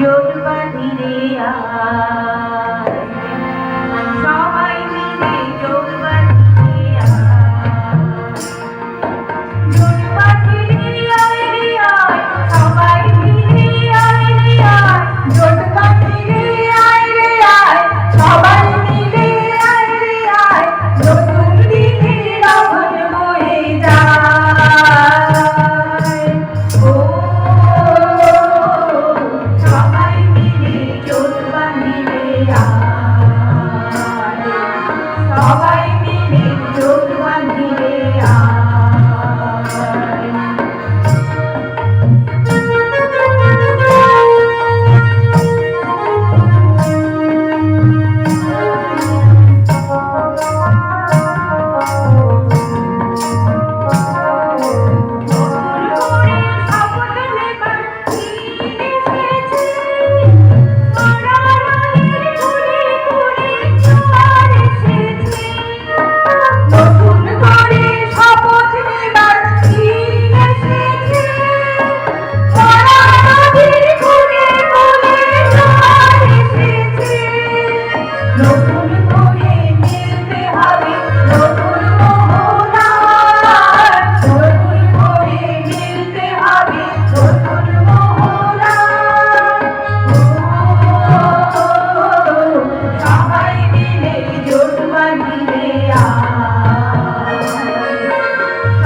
যোগ বাঁধিরে আ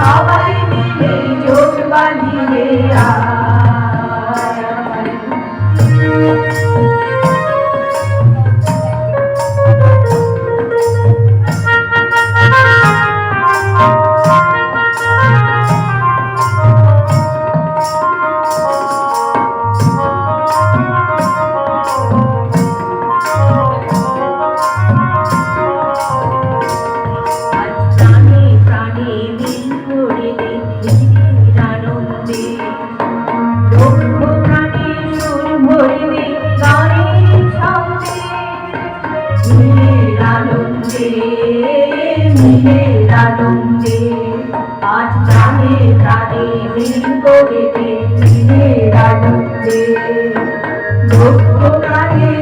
সবাই মিলে জোট বাঁধিয়ে আয়। রাধে রাধে মিল করিতে রাজন্দে ভক্ত রাধে